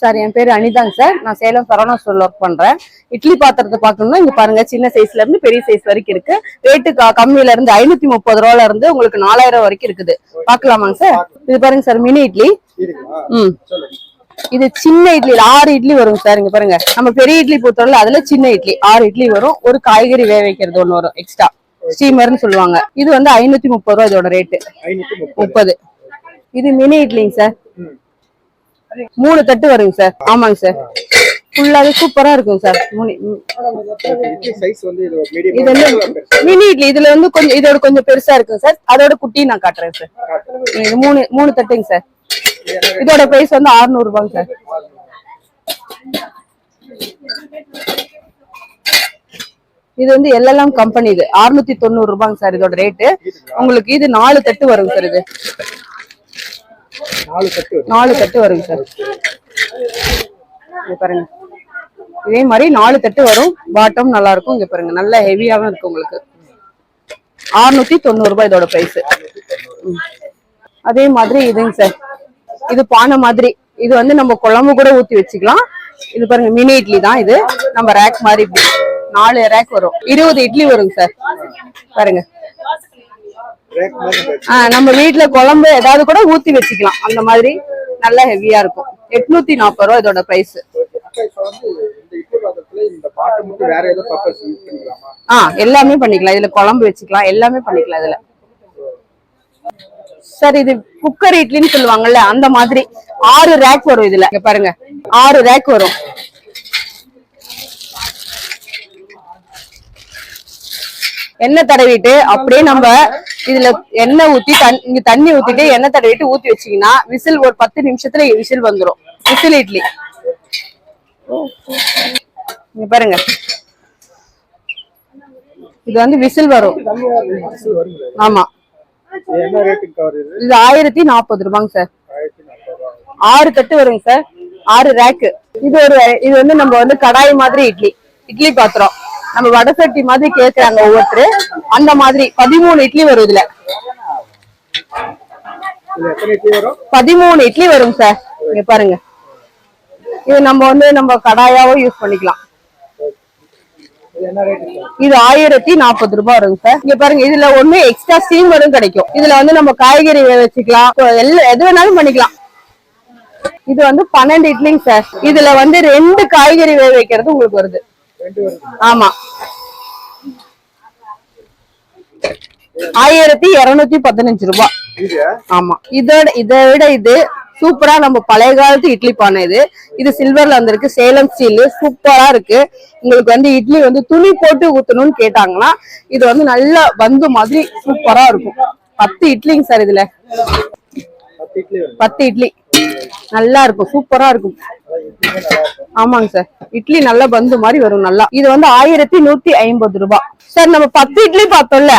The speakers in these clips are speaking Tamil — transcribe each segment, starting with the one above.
சார் என் பேர் அனிதாங்க சார். நான் சேலம் சரவணா ஸ்டோர்ல ஒர்க் பண்றேன். இட்லி பாத்திரத்தை பார்க்கணும்னா இங்க பாருங்க சின்ன சைஸ்ல இருந்து பெரிய சைஸ் வரைக்கும் இருக்கு. ரேட்டு கம்மியில இருந்து ஐநூத்தி முப்பது ரூபால இருந்து உங்களுக்கு நாலாயிரம் வரைக்கும் இருக்குது. பார்க்கலாமாங்க சார்? இது பாருங்க சார் மினி இட்லி. ம். இது சின்ன இட்லி ஆறு இட்லி வரும் சார் இங்க பாருங்க. நம்ம பெரிய இட்லி பொறுத்தவரை அதுல சின்ன இட்லி ஆறு இட்லி வரும். ஒரு காய்கறி வேக வைக்கிறது ஒண்ணு வரும் எக்ஸ்ட்ரா ஸ்டீமர்னு சொல்லுவாங்க. இது வந்து ஐநூத்தி முப்பது ரூபா இதோட ரேட்டு முப்பது. இது மினி இட்லிங்க சார். மூணு தட்டு வருங்க சார். ஆமாங்க சார். ஃபுல்லாவே சூப்பரா இருக்கும் சார். இது வந்து மினி இட்லி. இதுல வந்து கொஞ்சம் இதோட கொஞ்சம் பெருசா இருக்குங்க சார். அதோட குட்டி நான் காட்டுறேன் சார். இது மூணு மூணு தட்டுங்க சார். இதோட பிரைஸ் வந்து 600 ரூபாங்க சார். இது வந்து எல்எல்எம் கம்பெனி இது. 690 தொண்ணூறு ரூபாங்க சார் இதோட ரேட்டு உங்களுக்கு இது நாலு தட்டு வருங்க சார் இது. நாலு கட்டு நாலு தட்டு வருங்க சார். இங்க பாருங்க. இதே மாதிரி நாலு தட்டு வரும். பாட்டம் நல்லா இருக்கும். இங்க பாருங்க. நல்ல ஹெவியாவும் இருக்கு உங்களுக்கு. 690 தொண்ணூறு ரூபாய் இதோட பிரைஸ் அதே மாதிரி இதுங்க சார். இது பானை மாதிரி. இது வந்து நம்ம குழம்பு கூட ஊத்தி வச்சுக்கலாம். இது பாருங்க. மினி இட்லி தான் இது. நம்ம ரேக் மாதிரி. நாலு ரேக் வரும். இருபது இட்லி வருங்க சார். பாருங்க. நம்ம வீட்ல குழம்பு ஏதாவது கூட ஊத்தி வச்சுக்கலாம். அந்த மாதிரி நல்லா ஹெவியா இருக்கும். எட்நூத்தி நாற்பது ரூபா இதோட பிரைஸ் ஆ எல்லாமே பண்ணிக்கலாம். இதுல குழம்பு வச்சுக்கலாம். எல்லாமே பண்ணிக்கலாம் இதுல. சார் இது குக்கர் இட்லின்னு சொல்லுவாங்கல்ல அந்த மாதிரி ஆறு ரேக் வரும் இதுல. பாருங்க. ஆறு ரேக் வரும். எண்ணெய் தடவிட்டு அப்படியே நம்ம இதுல எண்ணெய் ஊத்தி இங்க தண்ணி ஊத்திட்டு எண்ணெய் தடவிட்டு ஊத்தி வச்சீங்கன்னா விசில் ஒரு பத்து நிமிஷத்துல விசில் வந்துடும் விசில் இட்லி. இங்க பாருங்க. இது வந்து விசில் வரும். ஆமா. இது ஆயிரத்தி நாற்பது ரூபாங்க சார். ஆறு தட்டு வருங்க சார். ஆறு ரேக்கு இது ஒரு இது வந்து நம்ம வந்து கடாய் மாதிரி இட்லி. இட்லி பாத்திரம். நம்ம வடை சட்டி மாதிரி கேக்குறாங்க ஒவ்வொருத்தர். அந்த மாதிரி பதிமூணு இட்லி வரும் இதுல. வரும்? பதிமூணு இட்லி வரும் சார். இங்க பாருங்க. இது நம்ம வந்து நம்ம கடாயாவும் யூஸ் பண்ணிக்கலாம். இது ஆயிரத்தி நாற்பது ரூபாய் வருங்க சார். இங்க பாருங்க இதுல ஒண்ணு எக்ஸ்ட்ரா ஸ்டீமரும் கிடைக்கும். இதுல வந்து நம்ம காய்கறி வச்சுக்கலாம். எல்லாம் எது வேணாலும் பண்ணிக்கலாம். இது வந்து பன்னெண்டு இட்லிங்க சார். இதுல வந்து ரெண்டு காய்கறி வேக வைக்கிறது உங்களுக்கு வருது. ஆமா. ஆயிரத்தி இருநூத்தி பதினஞ்சு ரூபாய் இது? ஆமா. இதோட இதை விட இது சூப்பரா நம்ம பழைய காலத்து இட்லி பானை இது. இது சில்வர்ல வந்திருக்கு. சேலம் ஸ்டீல் சூப்பரா இருக்கு. உங்களுக்கு வந்து இட்லி வந்து துணி போட்டு ஊத்தணும்னு கேட்டாங்கன்னா இது வந்து நல்லா பந்து மாதிரி சூப்பரா இருக்கும். பத்து இட்லிங்க சார் இதுல. பத்து இட்லி. நல்லா இருக்கும் சூப்பரா இருக்கும் ஆமாங்க சார். இட்லி நல்லா பந்து மாதிரி வரும் நல்லா. இது வந்து ஆயிரத்தி நூத்தி ஐம்பது ரூபாய் சார் நம்ம பத்து இட்லி பார்த்தோம்ல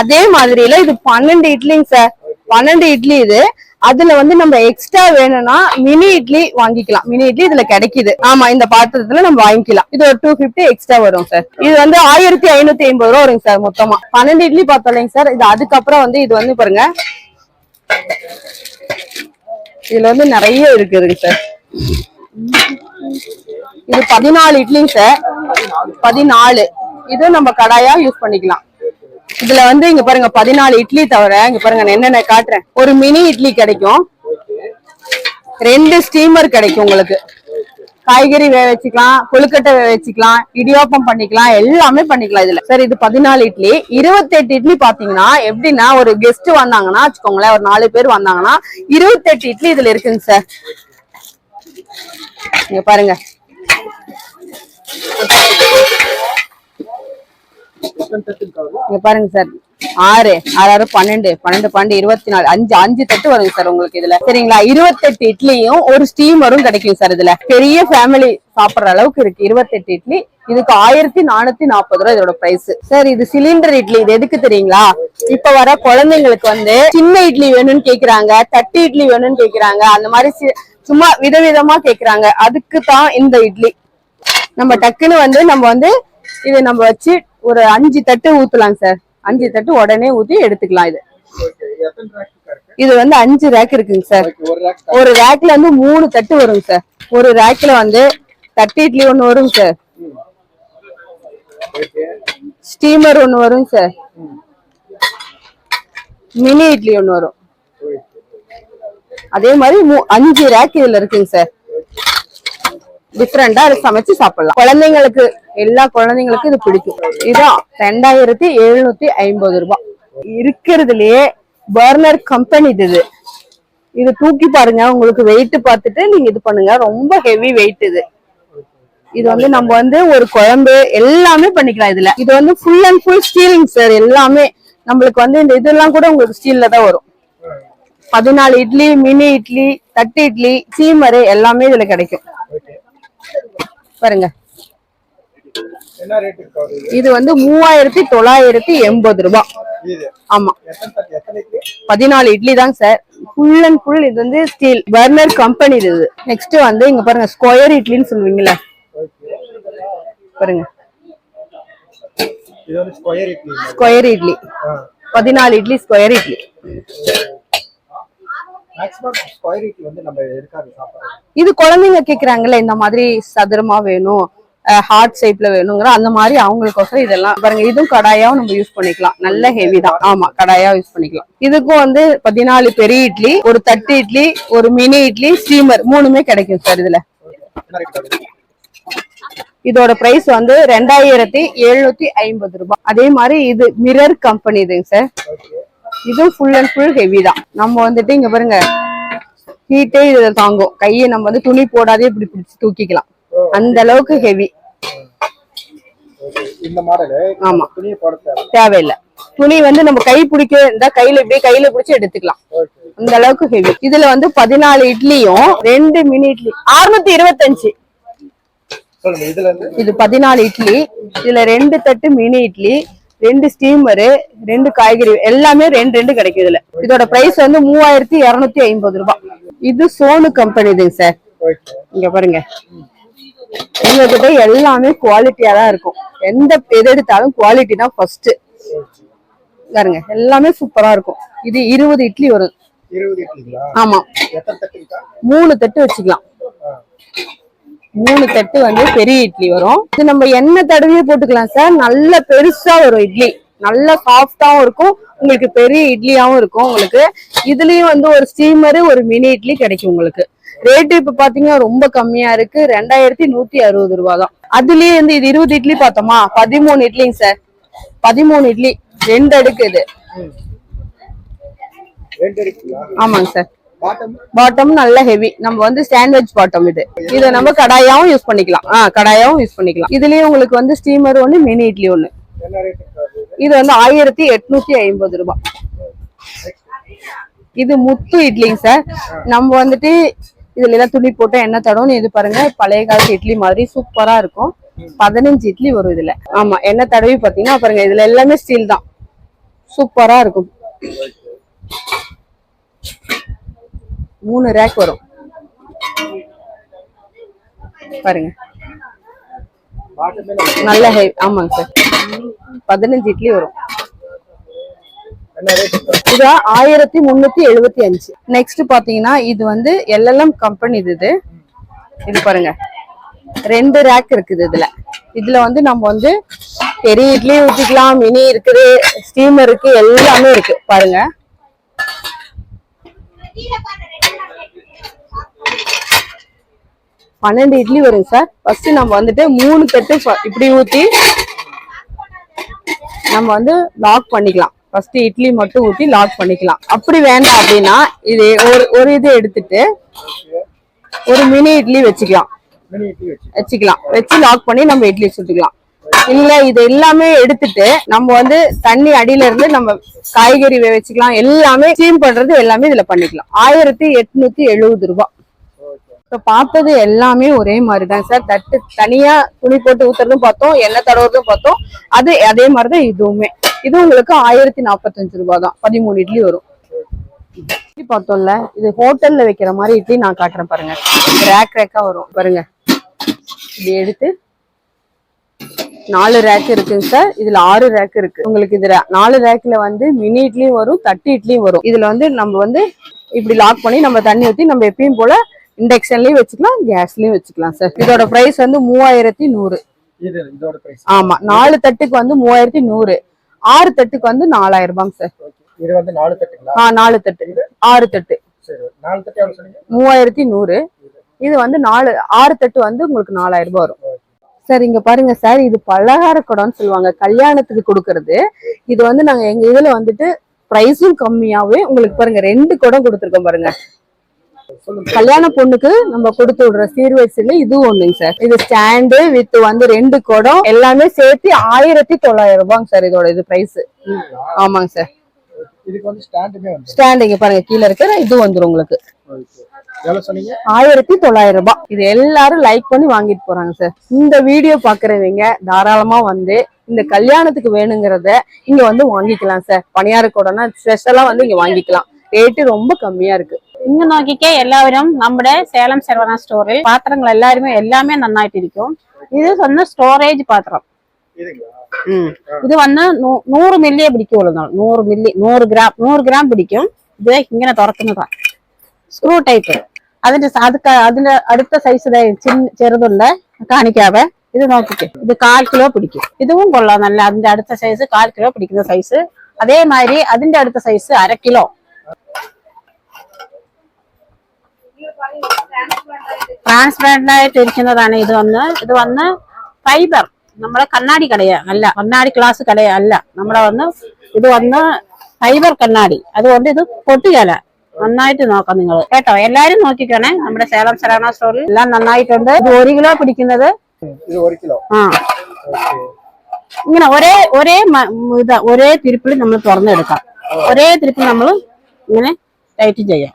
அதே மாதிரில இது பன்னெண்டு இட்லிங்க சார். பன்னெண்டு இட்லி இது. அதுல வந்து நம்ம எக்ஸ்ட்ரா வேணும்னா மினி இட்லி வாங்கிக்கலாம். மினி இட்லி இதுல கிடைக்குது. ஆமா இந்த பாத்திரத்துல நம்ம வாங்கிக்கலாம். இது ஒரு டூ பிப்டி எக்ஸ்ட்ரா வரும் சார். இது வந்து ஆயிரத்தி ஐநூத்தி ஐம்பது ரூபா வருங்க சார் மொத்தமா. பன்னெண்டு இட்லி பார்த்தோம்லைங்க சார். இது அதுக்கப்புறம் வந்து இது வந்து பாருங்க. இதுல வந்து நிறைய இருக்கு சார். இது பதினாலு இட்லிங்க சார். பதினாலு. இது நம்ம கடாயா யூஸ் பண்ணிக்கலாம். இதுல வந்து இங்க பாருங்க பதினாலு இட்லி தவிர இங்க பாருங்க என்னென்ன காட்டுறேன். ஒரு மினி இட்லி கிடைக்கும். ரெண்டு ஸ்டீமர் கிடைக்கும் உங்களுக்கு. காய்கறி வேக வச்சுக்கலாம் கொழுக்கட்டை வேக வச்சுக்கலாம் இடியாப்பம் பண்ணிக்கலாம் எல்லாமே பண்ணிக்கலாம் இதுல. சார் இது பதினாலு இட்லி. இருபத்தெட்டு இட்லி பாத்தீங்கன்னா எப்படின்னா ஒரு கெஸ்ட் வந்தாங்கன்னா வச்சுக்கோங்களேன் ஒரு நாலு பேர் வந்தாங்கன்னா இருபத்தெட்டு இட்லி இதுல இருக்குங்க சார் இங்க பாருங்க. இங்க பாருங்க சார் ஆறு ஆறு ஆறு பன்னெண்டு பன்னெண்டு பன்னெண்டு இருபத்தி நாலு அஞ்சு அஞ்சு தட்டு வருங்க சார் உங்களுக்கு இதுல. சரிங்களா? இருபத்தெட்டு இட்லியும் ஒரு ஸ்டீமரும் கிடைக்கும் சார் இதுல. பெரிய ஃபேமிலி சாப்பிடுற அளவுக்கு இருக்கு. இருபத்தெட்டு இட்லி. இதுக்கு ஆயிரத்தி நானூத்தி நாற்பது ரூபாய் இதோட பிரைஸ் சார் இது சிலிண்டர் இட்லி. இது எதுக்கு தெரியுங்களா? இப்ப வர குழந்தைங்களுக்கு வந்து சின்ன இட்லி வேணும்னு கேக்குறாங்க தட்டு இட்லி வேணும்னு கேக்குறாங்க அந்த மாதிரி சும்மா விதவிதமா கேக்குறாங்க. அதுக்கு தான் இந்த இட்லி. நம்ம டக்குன்னு வந்து நம்ம வந்து இது நம்ம வச்சு ஒரு அஞ்சு தட்டு ஊத்தலாம் சார். அஞ்சு தட்டு உடனே ஊத்தி எடுத்துக்கலாம் இது. இது வந்து அஞ்சு ரேக் இருக்குங்க சார். ஒரு ரேக் ஒரு ரேக்ல வந்து மூணு தட்டு வருங்க சார். ஒரு ரேக்ல வந்து தட்டு இட்லி ஒண்ணு வருங்க சார். ஸ்டீமர் ஒண்ணு வருங்க சார். மினி இட்லி ஒண்ணு வரும். அதே மாதிரி அஞ்சு ரேக் இதுல இருக்குங்க சார். டிஃப்ரெண்டா சமைச்சு சாப்பிடலாம். குழந்தைங்களுக்கு எல்லா குழந்தைங்களுக்கும் இது பிடிக்கும். இதான் ரெண்டாயிரத்தி எழுநூத்தி ஐம்பது ரூபாய் இருக்கிறதுலயே பர்னர் கம்பெனி இது இது. தூக்கி பாருங்க உங்களுக்கு வெயிட் பார்த்துட்டு நீங்க இது பண்ணுங்க. ரொம்ப ஹெவி வெயிட் இது. இது வந்து நம்ம வந்து ஒரு குழம்பு எல்லாமே பண்ணிக்கலாம் இதுல. இது வந்து full and full steeling sir எல்லாமே நம்மளுக்கு வந்து இந்த இதெல்லாம் கூட உங்களுக்கு ஸ்டீல்ல தான் வரும். பதினாலு இட்லி மினி இட்லி தட்டு இட்லி சீமரு எல்லாமே இதுல கிடைக்கும். பாருங்க. இது வந்து மூவாயிரத்தி தொள்ளாயிரத்தி எண்பது ரூபாய் ஆமா. பதினாலு இட்லி தாங்க சார். ஃபுல் அண்ட் ஃபுல் இது வந்து ஸ்டீல் பர்னர் கம்பெனி இது. நெக்ஸ்ட் வந்து இங்க பாருங்க ஸ்கொயர் இட்லின்னு சொல்லுவீங்களா பாருங்க. ஸ்கொயர் இட்லி. பதினாலு இட்லி ஸ்கொயர் இட்லி. இது குழந்தைங்க கேக்குறாங்கல்ல இந்த மாதிரி சதுரமா வேணும். ஹார்ட் ஷேப்ல வேணுங்கிற அந்த மாதிரி அவங்களுக்கோசரம் இதெல்லாம். பாருங்க இதுவும் கடாயாவும் நம்ம யூஸ் பண்ணிக்கலாம். நல்ல ஹெவி தான். ஆமா கடாயா யூஸ் பண்ணிக்கலாம். இதுக்கும் வந்து பதினாலு பெரிய இட்லி ஒரு தட்டு இட்லி ஒரு மினி இட்லி ஸ்டீமர் மூணுமே கிடைக்கும் சார் இதுல. இதோட பிரைஸ் வந்து ரெண்டாயிரத்தி எழுநூத்தி ஐம்பது ரூபாய் அதே மாதிரி இது மிரர் கம்பெனி இதுங்க சார் இதுவும் ஃபுல் அண்ட் ஃபுல் ஹெவி தான். நம்ம வந்துட்டு இங்க பாருங்க ஹீட்டே இதில் தாங்கும். கையை நம்ம வந்து துணி போடாதே இப்படி பிடிச்சி தூக்கிக்கலாம். அந்த அளவுக்கு ஹெவி இந்த மாடலு ஆமா. தேவையில்லை. துணி வந்து நம்ம கை பிடிக்க இந்த கையில இப்படியே கையில பிடிச்சு எடுத்துக்கலாம். அந்த அளவுக்கு ஹெவி இதுல வந்து பதினாலு இட்லியும் ரெண்டு மினி இட்லி. அறுநூத்தி இருபத்தஞ்சு. இருந்து? இது பதினாலு இட்லி. இதுல ரெண்டு தட்டு மினி இட்லி ரெண்டு ஸ்டீமரு ரெண்டு காய்கறி எல்லாமே ரெண்டு ரெண்டு கிடைக்கும் இதுல. இதோட பிரைஸ் வந்து மூவாயிரத்தி இருநூத்தி ஐம்பது ரூபாய். இது சோனு கம்பெனி இதுங்க சார். இங்க பாருங்க. எங்ககிட்ட எல்லாமே குவாலிட்டியா தான் இருக்கும். எந்த எது எடுத்தாலும் குவாலிட்டி தான் ஃபர்ஸ்ட் பாருங்க எல்லாமே சூப்பரா இருக்கும். இது இருபது இட்லி வரும் ஆமா. மூணு தட்டு வச்சுக்கலாம். மூணு தட்டு வந்து பெரிய இட்லி வரும். இது நம்ம எண்ணெய் தடவியே போட்டுக்கலாம் சார் நல்ல பெருசா வரும் இட்லி. நல்ல சாஃப்டாவும் இருக்கும். உங்களுக்கு பெரிய இட்லியாவும் இருக்கும் உங்களுக்கு. இதுலயும் வந்து ஒரு ஸ்டீமரு ஒரு மினி இட்லி கிடைக்கும் உங்களுக்கு. ரேட்டு இப்ப பாத்தீங்கன்னா ரொம்ப கம்மியா இருக்கு. ரெண்டாயிரத்தி நூத்தி அறுபது ரூபா தான் அதுலயே வந்து இது இருபது இட்லி பார்த்தோமா? பதிமூணு இட்லிங்க சார். பதிமூணு இட்லி. ரெண்டு அடுக்கு இது. ஆமாங்க சார். பாட்டம் நல்ல ஹெவி நம்ம வந்து சாண்ட்விச் பாட்டம் இது. இதை நம்ம கடாயாவும் யூஸ் பண்ணிக்கலாம். ஆ கடாயாவும் யூஸ் பண்ணிக்கலாம். இதுலயும் உங்களுக்கு வந்து ஸ்டீமர் ஒண்ணு மினி இட்லி வருது இது வந்து ஆயிரத்தி எட்நூத்தி ஐம்பது ரூபாய். இது முத்து இட்லிங்க சார். நம்ம வந்துட்டு இதுல எல்லாம் துணி போட்டு என்ன தடவும் இது பாருங்க. பழைய காலத்து இட்லி மாதிரி சூப்பரா இருக்கும். பதினஞ்சு இட்லி வரும் இதுல. ஆமா எண்ணெய் தடவி பாத்தீங்கன்னா பாருங்க இதுல எல்லாமே ஸ்டீல் தான். சூப்பரா இருக்கும். மூணு ரேக் வரும். பாருங்க. நல்ல ஹை ஆமாங்க சார் பதினஞ்சு இட்லி வரும். இது ஆயிரத்தி முன்னூத்தி எழுபத்தி அஞ்சு. நெக்ஸ்ட் பாத்தீங்கன்னா இது வந்து எல்எல்எம் கம்பெனி இது இது. இது பாருங்க. ரெண்டு ரேக் இருக்குது இதுல. இதுல வந்து நம்ம வந்து பெரிய இட்லி ஊத்திக்கலாம் மினி இருக்குது ஸ்டீமர் இருக்கு எல்லாமே இருக்கு. பாருங்க. பன்னெண்டு இட்லி வரும் சார். ஃபர்ஸ்ட் நம்ம வந்துட்டு மூணு தட்டு இப்படி ஊத்தி நம்ம வந்து லாக் பண்ணிக்கலாம். ஃபர்ஸ்ட் இட்லி மட்டும் ஊத்தி லாக் பண்ணிக்கலாம். அப்படி வேண்டாம் அப்படின்னா இது ஒரு ஒரு இது எடுத்துட்டு ஒரு மினி இட்லி வச்சுக்கலாம். வச்சுக்கலாம். வச்சு லாக் பண்ணி நம்ம இட்லி சுட்டுக்கலாம். இல்ல இது எல்லாமே எடுத்துட்டு நம்ம வந்து தண்ணி அடியில இருந்து நம்ம காய்கறி வச்சுக்கலாம். எல்லாமே ஸ்டீம் பண்றது எல்லாமே இதுல பண்ணிக்கலாம். ஆயிரத்தி எட்நூத்தி எழுபது ரூபாய் ஓகே இப்ப பார்த்தது எல்லாமே ஒரே மாதிரி தான் சார். தட்டு தனியா துணி போட்டு ஊத்துறதும் பார்த்தோம் எண்ணெய் தடவுறதும் பார்த்தோம். அது அதே மாதிரி தான் இதுவுமே. இது உங்களுக்கு ஆயிரத்தி நாற்பத்தஞ்சு ரூபாய் தான் பதிமூணு இட்லி வரும். இட்லி பார்த்தோம்ல இது ஹோட்டல்ல வைக்கிற மாதிரி இட்லி நான் காட்டுறேன் பாருங்க. ரேக் ரேக்கா வரும். பாருங்க. இது எடுத்து நாலு ரேக் இருக்குங்க சார். இதுல ஆறு ரேக் இருக்கு. உங்களுக்கு இதுல நாலு ரேக்ல வந்து மினி இட்லியும் வரும் தட்டு இட்லியும் வரும். இதுல வந்து நம்ம வந்து இப்படி லாக் பண்ணி நம்ம தண்ணி ஊத்தி நம்ம எப்பயும் போல இண்டக்ஷன்லயும் வச்சுக்கலாம் கேஸ்லயும் வச்சுக்கலாம் சார். இதோட பிரைஸ் வந்து மூவாயிரத்தி நூறு. இது ஆமா நாலு தட்டுக்கு வந்து மூவாயிரத்தி நூறு. ஆறு தட்டுக்கு வந்து நாலாயிரம் ரூபாங்க சார். இது வந்து நாலு தட்டுங்களா? ஆ நாலு தட்டு. ஆறு தட்டு. மூவாயிரத்தி நூறு. இது வந்து நாலு ஆறு தட்டு வந்து உங்களுக்கு நாலாயிரம் ரூபாய் வரும். சார் இங்க பாருங்க சார் இது பலகார குடம்னு சொல்லுவாங்க. கல்யாணத்துக்கு கொடுக்கறது. இது வந்து நாங்க எங்க இதுல வந்துட்டு பிரைஸும் கம்மியாவே உங்களுக்கு பாருங்க ரெண்டு குடம் கொடுத்துருக்கோம் பாருங்க. கல்யாண பொண்ணுக்கு நம்ம கொடுத்து விடுற சீர்வரிசையில இதுவும் ஒண்ணுங்க சார். இது ஸ்டாண்டு வித் வந்து ரெண்டு குடம். எல்லாமே சேர்த்து ஆயிரத்தி தொள்ளாயிரம் ரூபாங்க சார் இதோட இது பிரைஸ் ஆமாங்க சார். இதுக்கு வந்து ஸ்டாண்டுமே வந்து ஸ்டாண்ட் இங்க பாருங்க கீழே இருக்கிற இது வந்துரும் உங்களுக்கு. ஆயிரத்தி தொள்ளாயிரம் ரூபாய். இது எல்லாரும் லைக் பண்ணி வாங்கிட்டு போறாங்க சார். இந்த வீடியோ பாக்குறவங்க தாராளமா வந்து இந்த கல்யாணத்துக்கு வேணுங்கிறத இங்க வந்து வாங்கிக்கலாம் சார். பணியார கூடனா ஸ்பெஷலா வந்து இங்க வாங்கிக்கலாம். ரேட்டு ரொம்ப கம்மியா இருக்கு. ഇന്ന് നോക്കിക്കേ എല്ലാവരും നമ്മുടെ സേലം സെർവന സ്റ്റോറിൽ പാത്രങ്ങൾ എല്ലാവരും എല്ലാമേ നന്നായിട്ടിരിക്കും. ഇത് വന്ന് സ്റ്റോറേജ് പാത്രം. ഉം. ഇത് വന്ന് നൂറ് മില്ലിയെ പിടിക്കുള്ളൂ നൂറ് മില്ലി നൂറ് ഗ്രാം നൂറ് ഗ്രാം പിടിക്കും. ഇത് ഇങ്ങനെ തുറക്കുന്നതാ. സ്ക്രൂ ടൈപ്പ് അതിന്റെ അത് അതിന്റെ അടുത്ത സൈസ് ചെറുതുണ്ട്. കാണിക്കാവേ. ഇത് നോക്കിക്കേ. ഇത് കാൽ കിലോ പിടിക്കും. ഇതും കൊള്ളാം. നല്ല അതിന്റെ അടുത്ത സൈസ് കാൽ കിലോ പിടിക്കുന്ന സൈസ് അതേമാതിരി അതിന്റെ അടുത്ത സൈസ് അര കിലോ. ട്രാൻസ്പെറന്റ് ആയിട്ട് ഇരിക്കുന്നതാണ് ഇത് വന്ന്. ഇത് വന്ന് ഫൈബർ. നമ്മളെ കണ്ണാടി കടയ. അല്ല കണ്ണാടി ഗ്ലാസ് കടയ. അല്ല നമ്മളെ വന്ന് ഇത് വന്ന് ഫൈബർ കണ്ണാടി. അതുകൊണ്ട് ഇത് പൊട്ടുകയല്ല നന്നായിട്ട് നോക്കാം നിങ്ങൾ കേട്ടോ? എല്ലാരും നോക്കിക്കണേ. നമ്മുടെ സേലം സരാണ സ്റ്റോറിൽ. എല്ലാം നന്നായിട്ടുണ്ട്. ഇത് ഒരു കിലോ പിടിക്കുന്നത്? ആ. ഇങ്ങനെ ഒരേ ഒരേ ഇതാ ഒരേ തിരുപ്പിൽ നമ്മൾ തുറന്നെടുക്കാം. ഒരേ തിരുപ്പിൽ നമ്മൾ ഇങ്ങനെ ടൈറ്റ് ചെയ്യാം.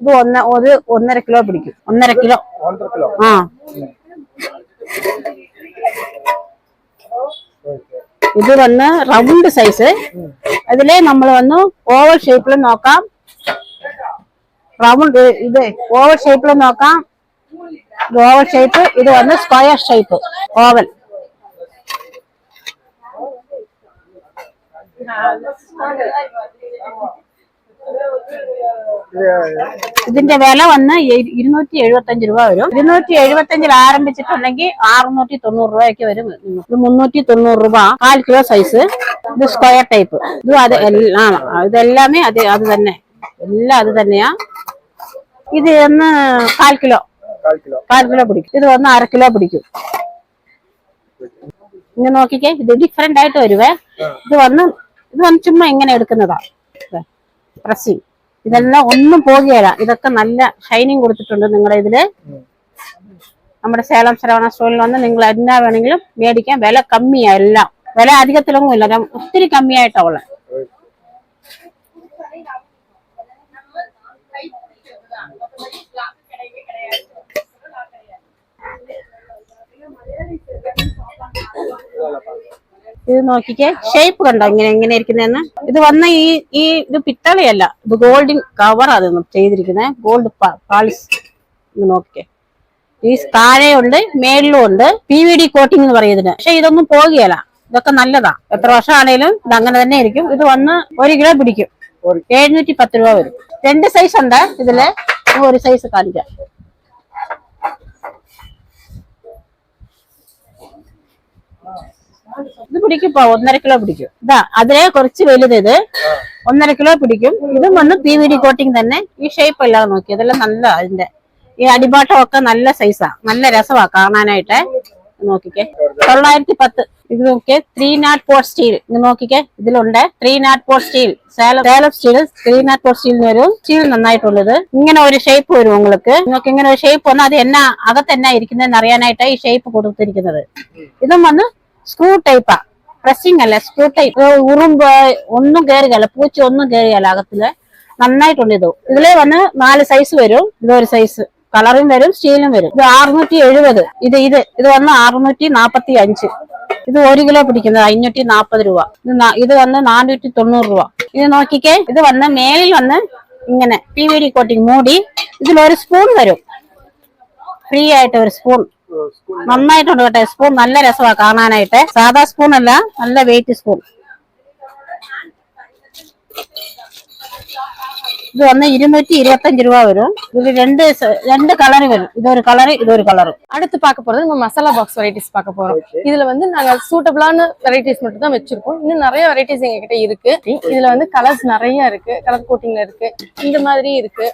ഇത് ഒന്ന് ഒരു ഒന്നര കിലോ പിടിക്കും. ഒന്നര കിലോ. ആ. ഇത് വന്ന് റൗണ്ട് സൈസ്. അതിലെ നമ്മൾ വന്ന് ഓവർ ഷേപ്പിൽ നോക്കാം. റൗണ്ട് ഇത് ഓവർ ഷേപ്പിൽ നോക്കാം. ഓവൽ ഷേപ്പ് ഇത് വന്ന് square shape oval. Thank you. ഇതിന്റെ വില വന്ന് ഇരുന്നൂറ്റി എഴുപത്തഞ്ച് രൂപ വരും. ഇരുന്നൂറ്റി എഴുപത്തഞ്ചിൽ ആരംഭിച്ചിട്ടുണ്ടെങ്കിൽ അറുന്നൂറ്റി തൊണ്ണൂറ് രൂപയ്ക്ക് വരും. ഇത് മുന്നൂറ്റി തൊണ്ണൂറ് രൂപ. കാൽ കിലോ സൈസ് ഇത് സ്ക്വയർ ടൈപ്പ് ഇത് അത് എല്ലാം ഇതെല്ലാമേ അത് അത് തന്നെ. എല്ലാം അത് തന്നെയാ. ഇത് ഒന്ന് കാൽ കിലോ. കാൽ കിലോ. പിടിക്കും. ഇത് ഒന്ന് അര കിലോ പിടിക്കും. ഇങ്ങനെ നോക്കിക്കേ. ഇത് ഡിഫറെന്റ് ആയിട്ട് വരുവേ. ഇത് വന്ന് ഇത് വന്ന് ചുമ്മാ എങ്ങനെ എടുക്കുന്നതാ. പ്രസ്സിങ് ഇതെല്ലാം ഒന്നും പോകുകയില്ല ഇതൊക്കെ നല്ല ഷൈനിങ് കൊടുത്തിട്ടുണ്ട് നിങ്ങളുടെ ഇതിൽ. നമ്മുടെ സേലം ശ്രവണ സ്റ്റോറിൽ വന്ന് നിങ്ങൾ എന്നാ വേണമെങ്കിലും മേടിക്കാം. വില കമ്മിയാ എല്ലാം. വില അധികത്തിലൊന്നും ഇല്ല ഒത്തിരി കമ്മിയായിട്ടാ ഉള്ളത്. ഇത് നോക്കിക്കേ. ഷേപ്പ് കണ്ടോ? ഇങ്ങനെ എങ്ങനെ ഇരിക്കുന്നതെന്ന്? ഇത് വന്ന ഈ ഈ ഇത് പിത്തളയല്ല. ഇത് ഗോൾഡിൻ കവർ അത് ചെയ്തിരിക്കുന്നത് ഗോൾഡ് പാളിസ് നോക്കിക്കേ. ഈ താഴെയുണ്ട് മേളിലും ഉണ്ട്. പി വി ഡി കോട്ടിംഗ് എന്ന് പറയുന്നതിന് പക്ഷെ ഇതൊന്നും പോകുകയല്ല. ഇതൊക്കെ നല്ലതാ. എത്ര വർഷമാണേലും ഇത് അങ്ങനെ തന്നെ ഇരിക്കും. ഇത് വന്ന് ഒരു കിലോ പിടിക്കും. എഴുന്നൂറ്റി പത്ത് രൂപ വരും. രണ്ട് സൈസ് ഉണ്ട് ഇതിൽ. ഒരു സൈസ് കാണിക്കാം. ഇത് പിടിക്കുമ്പോ ഒന്നര കിലോ പിടിക്കും. ഇതാ അതിലെ കുറച്ച് വലുത് ഇത്. ഒന്നര കിലോ പിടിക്കും. ഇതും വന്ന് പി വി ഡി കോട്ടിങ് തന്നെ. ഈ ഷേപ്പ് എല്ലാം നോക്കി അതെല്ലാം നല്ല അതിന്റെ. ഈ അടിപാട്ടമൊക്കെ നല്ല സൈസാ നല്ല രസമാ കാണാനായിട്ട്. നോക്കിക്കേ. തൊള്ളായിരത്തി പത്ത്. ഇത് നോക്കിയേ ത്രീ നാട്ട് ഫോർ സ്റ്റീൽ ഇത് നോക്കിക്കേ. ഇതിലുണ്ട്. Three nought four steel Salem Salem steel three nought four steel വരും സ്റ്റീൽ നന്നായിട്ടുള്ളത്. ഇങ്ങനെ ഒരു ഷേപ്പ് വരും നിങ്ങൾക്ക്. നിങ്ങൾക്ക് ഇങ്ങനെ ഒരു ഷേപ്പ് വന്നാൽ അത് എന്നാ അകത്ത് എന്നാ ഇരിക്കുന്നതെന്ന് അറിയാനായിട്ടാണ് ഈ ഷേപ്പ് കൊടുത്തിരിക്കുന്നത്. ഇതും വന്ന് സ്ക്രൂ ടൈപ്പാ പ്രസ്സിംഗ് അല്ല സ്ക്രൂ ടൈപ്പ് ഉറുമ്പ് ഒന്നും കയറുകയല്ല പൂച്ച ഒന്നും കയറുകയല്ല അകത്തിൽ. നന്നായിട്ടുണ്ട് ഇത്. ഇതിൽ വന്ന് നാല് സൈസ് വരും. ഇതൊരു സൈസ് കളറും വരും സ്റ്റീലും വരും. ഇത് അറുന്നൂറ്റി എഴുപത് ഇത് ഇത്. ഇത് വന്ന് അറുന്നൂറ്റി നാപ്പത്തി അഞ്ച് ഇത് ഒരു കിലോ പിടിക്കുന്നത് അഞ്ഞൂറ്റി നാപ്പത് രൂപ. ഇത് ഇത് വന്ന് നാനൂറ്റി തൊണ്ണൂറ് രൂപ. ഇത് നോക്കിക്കേ ഇത് വന്ന് മേലിൽ വന്ന് ഇങ്ങനെ പി വി ഡി കോട്ടിങ് മൂടി. ഇതിലൊരു സ്പൂൺ വരും. ഫ്രീ ആയിട്ട് ഒരു സ്പൂൺ നന്നായിട്ടുണ്ട് കേട്ടോ സ്പൂൺ നല്ല രസമാണ് കാണാനായിട്ട് സാധാ സ്പൂൺ അല്ല നല്ല വെയിറ്റ് സ്പൂൺ ഇത് വന്ന് ഇരുന്നൂറ്റി ഇരുപത്തഞ്ച് രൂപ വരും ഇതിൽ രണ്ട് സ- രണ്ട് കളർ വരും ഇതൊരു കളറ് ഇതൊരു കളറ് அடுத்து பார்க்க போறது நம்ம மசாலா பாக்ஸ் வெரைட்டிஸ் பார்க்க போறோம் இதுல வந்து நாங்க சூட்டபிளான வெரைட்டிஸ் மட்டும் தான் வச்சிருக்கோம் இன்னும் நிறைய வெரைட்டிஸ் எங்க கிட்ட இருக்கு இதுல வந்து கலர்ஸ் நிறைய இருக்கு கலர் கோட்டிங்ல இருக்கு இந்த மாதிரி இருக்கு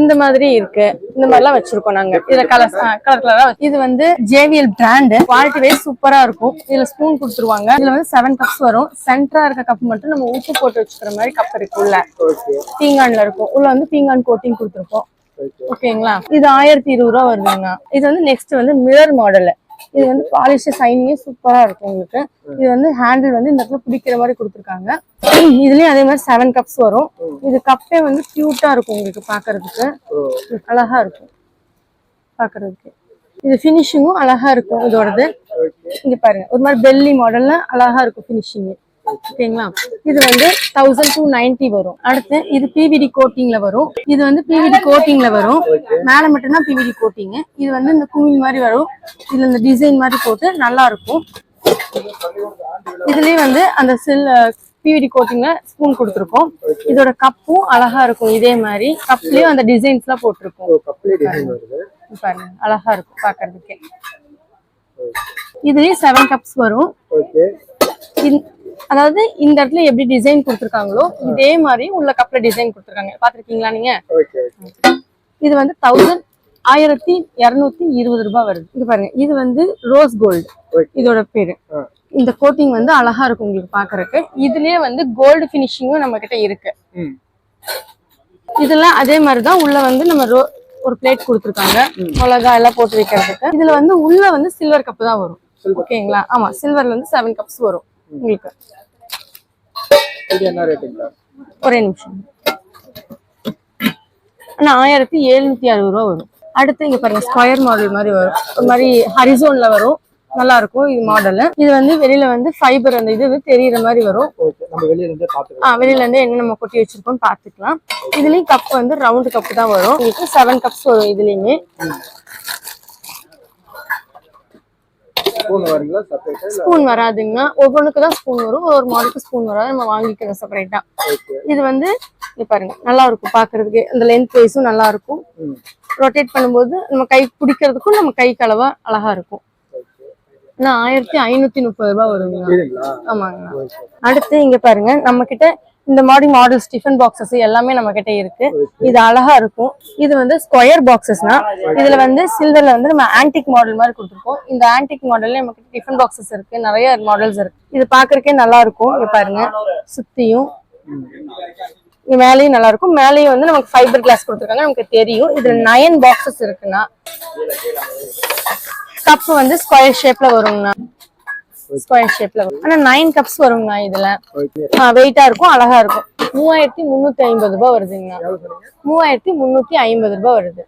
இந்த மாதிரி இருக்கு. இந்த மாதிரி எல்லாம் வச்சிருக்கோம் நாங்க. இதுல கலர்ஸ் கலர் கலரா இது வந்து ஜேவிஎல் பிராண்ட் குவாலிட்டி வைஸ் சூப்பரா இருக்கும். இதுல ஸ்பூன் கொடுத்துருவாங்க. இதுல வந்து செவன் கப்ஸ் வரும். சென்டரா இருக்க கப் மட்டும் நம்ம உப்பு போட்டு வச்சுக்கிற மாதிரி கப் இருக்கு உள்ள பீங்கான்ல இருக்கும். உள்ள வந்து பீங்கான் கோட்டிங் கொடுத்துருக்கோம். ஓகேங்களா இது ஆயிரத்தி இருபது ரூபா வருதுங்க. இது வந்து நெக்ஸ்ட் வந்து மிரர் மாடல் இது வந்து பாலிஷ் சைனிங்கே சூப்பரா இருக்கும் உங்களுக்கு. இது வந்து ஹேண்டில் வந்து இந்த இடத்துல பிடிக்கிற மாதிரி கொடுத்துருக்காங்க. இதுலயும் அதே மாதிரி செவன் கப்ஸ் வரும். இது கப்பே வந்து கியூட்டா இருக்கும் உங்களுக்கு பாக்குறதுக்கு. அழகா இருக்கும். பாக்குறதுக்கு. இது ஃபினிஷிங்கும் அழகா இருக்கும் இதோடது. இங்க பாருங்க. ஒரு மாதிரி பெல்லி மாடல்ல அழகா இருக்கும் ஃபினிஷிங் ஓகேங்களா? இது வந்து தௌசண்ட் டூ நைன்டி வரும். அடுத்து இது பிவிடி கோட்டிங்ல வரும். இது வந்து பிவிடி கோட்டிங்ல வரும். மேல மட்டும்தான் பிவிடி கோட்டிங் இது வந்து இந்த குமிழ் மாதிரி வரும். இதுல இந்த டிசைன் மாதிரி போட்டு நல்லா இருக்கும். இதுலயே வந்து அந்த சில் பிவிடி கோட்டிங்ல ஸ்பூன் கொடுத்துருக்கோம். இதோட கப்பும் அழகா இருக்கும். இதே மாதிரி கப்லயும் அந்த டிசைன்ஸ் எல்லாம் போட்டிருக்கும். பாருங்க. அழகா இருக்கும் பாக்குறதுக்கே. இதுலயும் செவன் கப்ஸ் வரும். அதாவது இந்த இடத்துல எப்படி டிசைன் கொடுத்துருக்காங்களோ இதே மாதிரி உள்ள கப்ல டிசைன் கொடுத்துருக்காங்க. பாத்திருக்கீங்களா நீங்க? இது வந்து தௌசண்ட் ஆயிரத்தி இருநூத்தி இருபது ரூபாய் வருது. இது பாருங்க. இது வந்து ரோஸ் கோல்டு. இதோட பேரு. இந்த கோட்டிங் வந்து அழகா இருக்கும் உங்களுக்கு பாக்குறதுக்கு இதுலயே வந்து கோல்டு பினிஷிங்கும் நம்ம கிட்ட இருக்கு. இதெல்லாம் அதே மாதிரிதான் உள்ள வந்து நம்ம ரோ ஒரு பிளேட் கொடுத்துருக்காங்க. மிளகா எல்லாம் போட்டு வைக்கிறதுக்கு. இதுல வந்து உள்ள வந்து சில்வர் கப் தான் வரும். ஓகேங்களா ஆமா சில்வர்ல வந்து செவன் கப்ஸ் வரும். உங்களுக்கு. இது என்ன ரேட்டுங்களா ஒரே நிமிஷம். ஆனா ஆயிரத்தி எழுநூத்தி அறுபது ரூபா வரும். அடுத்து இங்க பாருங்க ஸ்கொயர் மாடல் மாதிரி வரும். ஒரு மாதிரி ஹரிசோன்ல வரும். நல்லா இருக்கும் இது மாடல் இது வந்து வெளியில வந்து ஃபைபர் அந்த இது தெரியுற மாதிரி வரும். ஓகே நம்ம வெளியில இருந்தே பாத்துக்கலாம் ஆ வெளியில இருந்து என்ன நம்ம கொட்டி வச்சிருக்கோம் பாத்துக்கலாம் இதுலயும் கப் வந்து ரவுண்ட் கப் தான் வரும். உங்களுக்கு செவன் கப்ஸ் வரும் இதுலயுமே. ஸ்பூன் வராதுங்கன்னா ஒவ்வொன்றுக்கு தான் ஸ்பூன் வரும். ஒரு மாடலுக்கு ஸ்பூன் வராது. நம்ம வாங்கிக்கணும் செப்பரேட்டா இது வந்து பாருங்க. நல்லா இருக்கும் பாக்குறதுக்கு. அந்த லென்த் வைஸும் நல்லா இருக்கும். ரொட்டேட் பண்ணும்போது நம்ம கை பிடிக்கிறதுக்கும் நம்ம கை கலவா அழகா இருக்கும். ஆயிரத்தி ஐநூத்தி முப்பது ரூபாய் வருங்க. ஆமாங்க. அடுத்து இங்க பாருங்க. நம்ம கிட்ட இந்த மாதிரி மாடல்ஸ் டிஃபன் பாக்ஸஸ் எல்லாமே நம்ம கிட்ட இருக்கு. இது அழகா இருக்கும். இது வந்து ஸ்கொயர் பாக்ஸஸ்னா இதுல வந்து சில்வர்ல வந்து நம்ம ஆன்டிக் மாடல் மாதிரி கொடுத்துருக்கோம். இந்த ஆன்டிக் மாடல்ல நம்ம கிட்ட டிஃபன் பாக்ஸஸ் இருக்கு. நிறைய மாடல்ஸ் இருக்கு. இது பாக்குறக்கே நல்லா இருக்கும். இங்க பாருங்க. சுத்தியும் இங்க மேலேயும் நல்லா இருக்கும். மேலேயும் வந்து நமக்கு ஃபைபர் கிளாஸ் கொடுத்துருக்காங்க. நமக்கு தெரியும். இதுல நயன் பாக்ஸஸ் இருக்குண்ணா கப் வந்து ஸ்கொயர் ஷேப்ல வருங்கண்ணா. ஸ்கொயர் ஷேப்ல வரும். ஆனா நைன் கப்ஸ் வருங்கண்ணா இதுல. வெயிட்டா இருக்கும் அழகா இருக்கும். மூவாயிரத்தி முன்னூத்தி ஐம்பது ரூபாய் வருதுங்கண்ணா மூவாயிரத்தி முன்னூத்தி ஐம்பது ரூபாய் வருது.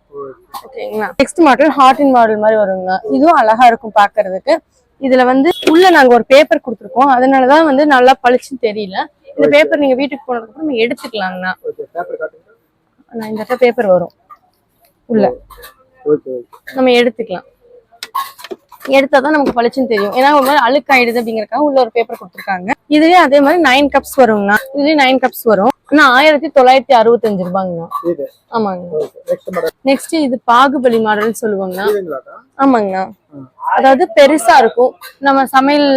ஓகேங்களா? நெக்ஸ்ட் மாடல் ஹார்டின் மாடல் மாதிரி வருங்கண்ணா இதுவும் அழகா இருக்கும் பாக்குறதுக்கு. இதுல வந்து உள்ள நாங்க ஒரு பேப்பர் கொடுத்துருக்கோம். அதனாலதான் வந்து நல்லா பளிச்சுன்னு தெரியல. இந்த பேப்பர் நீங்க வீட்டுக்கு போனதுக்கு அப்புறம் எடுத்துக்கலாங்கண்ணா இந்த பேப்பர் வரும். உள்ள. நம்ம எடுத்துக்கலாம். எடுத்தாதான் நமக்கு பளிச்சுன்னு தெரியும். ஏன்னா ஒரு மாதிரி அழுக்காயிடுது அப்படிங்கறக்காக உள்ள ஒரு பேப்பர் கொடுத்துருக்காங்க. இதுலயே அதே மாதிரி நைன் கப்ஸ் வருங்கண்ணா இதுலயே நைன் கப்ஸ் வரும். ஆனா ஆயிரத்தி தொள்ளாயிரத்தி அறுபத்தஞ்சு ரூபாங்கண்ணா. ஆமாங்க நெக்ஸ்ட் இது பாகுபலி மாடல் சொல்லுவாங்கண்ணா. ஆமாங்கண்ணா. அதாவது பெருசா இருக்கும். நம்ம சமையல்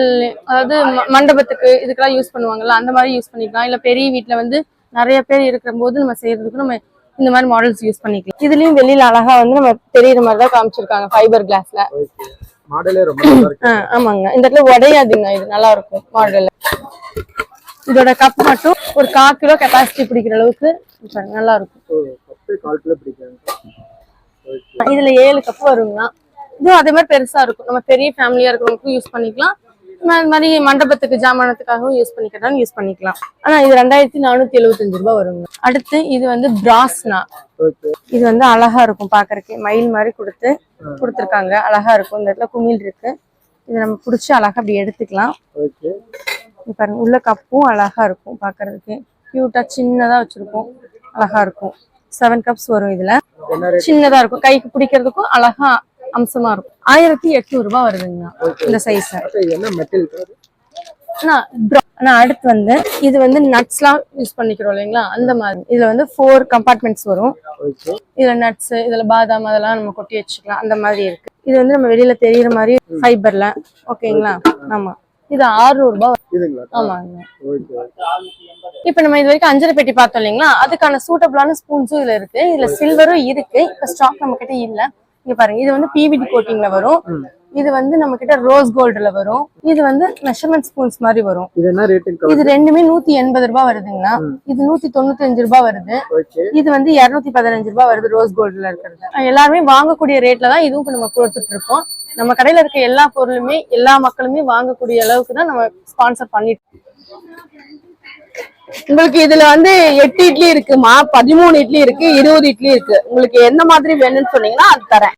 அதாவது மண்டபத்துக்கு இதுக்கெல்லாம் யூஸ் பண்ணுவாங்கல்ல அந்த மாதிரி யூஸ் பண்ணிக்கலாம். இல்ல பெரிய வீட்ல வந்து நிறைய பேர் இருக்கிற போது நம்ம செய்யறதுக்கு நம்ம இந்த மாதிரி மாடல்ஸ் யூஸ் பண்ணிக்கலாம். இதுலயும் வெளியில அழகா வந்து நம்ம தெரியுற மாதிரி தான் காமிச்சிருக்காங்க ஃபைபர் கிளாஸ்ல ஓகே மாடலே ரொம்ப நல்லா இருக்கு. ஆமாங்க. இந்த இடத்துல உடையாதுங்க. இது நல்லா இருக்கும் மாடல். இதோட கப் மட்டும் ஒரு கால் கிலோ கெப்பாசிட்டி பிடிக்கிற அளவுக்கு நல்லா இருக்கும். கால் கிலோ பிடிக்கும் ஓகே இதுல ஏழு கப் வருங்கண்ணா இதுவும் அதே மாதிரி பெருசா இருக்கும். நம்ம பெரிய ஃபேமிலியா இருக்கிறவங்களுக்கும் யூஸ் பண்ணிக்கலாம். மாதிரி மண்டபத்துக்கு ஜாமானத்துக்காகவும் யூஸ் பண்ணிக்கிறதாலும் யூஸ் பண்ணிக்கலாம். ஆனா இது ரெண்டாயிரத்தி நானூத்தி எழுபத்தஞ்சு ரூபாய் வருங்க. அடுத்து இது வந்து பிராஸ்னா இது வந்து அழகா இருக்கும் பாக்குறதுக்கு. மயில் மாதிரி கொடுத்து கொடுத்துருக்காங்க. அழகா இருக்கும். இந்த இடத்துல குமிழ் இருக்கு. இது நம்ம புடிச்சு அழகா அப்படி எடுத்துக்கலாம். பாருங்க உள்ள கப்பும் அழகா இருக்கும் பாக்குறதுக்கு. கியூட்டா சின்னதா வச்சிருக்கோம் அழகா இருக்கும். செவன் கப்ஸ் வரும் இதுல. சின்னதா இருக்கும். கைக்கு பிடிக்கிறதுக்கும் அழகா அம்சமா இருக்கும். ஆயிரத்தி எட்நூறு ரூபாய் வருதுங்கண்ணா இந்த சைஸ் ஆனா அடுத்து வந்து இது வந்து நட்ஸ்லாம் யூஸ் பண்ணிக்கிறோம் இல்லைங்களா? அந்த மாதிரி. இதுல வந்து ஃபோர் கம்பார்ட்மெண்ட்ஸ் வரும். இதுல நட்ஸ் இதுல பாதாம் அதெல்லாம் நம்ம கொட்டி வச்சுக்கலாம். அந்த மாதிரி இருக்கு. இது வந்து நம்ம வெளியில தெரியுற மாதிரி ஃபைபர்ல ஓகேங்களா? ஆமா. இது 600 ரூபாய் ஆமாங்க. இப்ப நம்ம இது வரைக்கும் அஞ்சரை பெட்டி பார்த்தோம் இல்லைங்களா? அதுக்கான சூட்டபிளான ஸ்பூன்ஸும் இதுல இருக்கு. இதுல சில்வரும் இருக்கு. இப்ப ஸ்டாக் நம்ம கிட்ட இல்ல. இங்க பாருங்க. இது வந்து பிவிடி கோட்டிங்ல வரும். இது வந்து நம்ம கிட்ட ரோஸ் கோல்டுல வரும். இது வந்து மெஷர்மெண்ட் ஸ்பூன்ஸ் மாதிரி வரும். இது ரெண்டுமே நூத்தி எண்பது ரூபாய் வருதுங்களா இது நூத்தி தொண்ணூத்தி அஞ்சு ரூபாய் வருது. இது வந்து இருநூத்தி பதினஞ்சு ரூபாய் வருது ரோஸ் கோல்டுல இருக்கிறது. எல்லாருமே வாங்கக்கூடிய ரேட்ல தான் இதுவும் நம்ம கொடுத்துட்டு இருக்கோம். நம்ம கடையில இருக்க எல்லா பொருளுமே எல்லா மக்களுமே வாங்கக்கூடிய அளவுக்கு தான் நம்ம ஸ்பான்சர் பண்ணிட்டு உங்களுக்கு இதுல வந்து எட்டு இட்லி இருக்குமா? பதிமூணு இட்லி இருக்கு இருபது இட்லி இருக்கு. உங்களுக்கு எந்த மாதிரி வேணும்னு சொன்னீங்கன்னா அது தரேன்.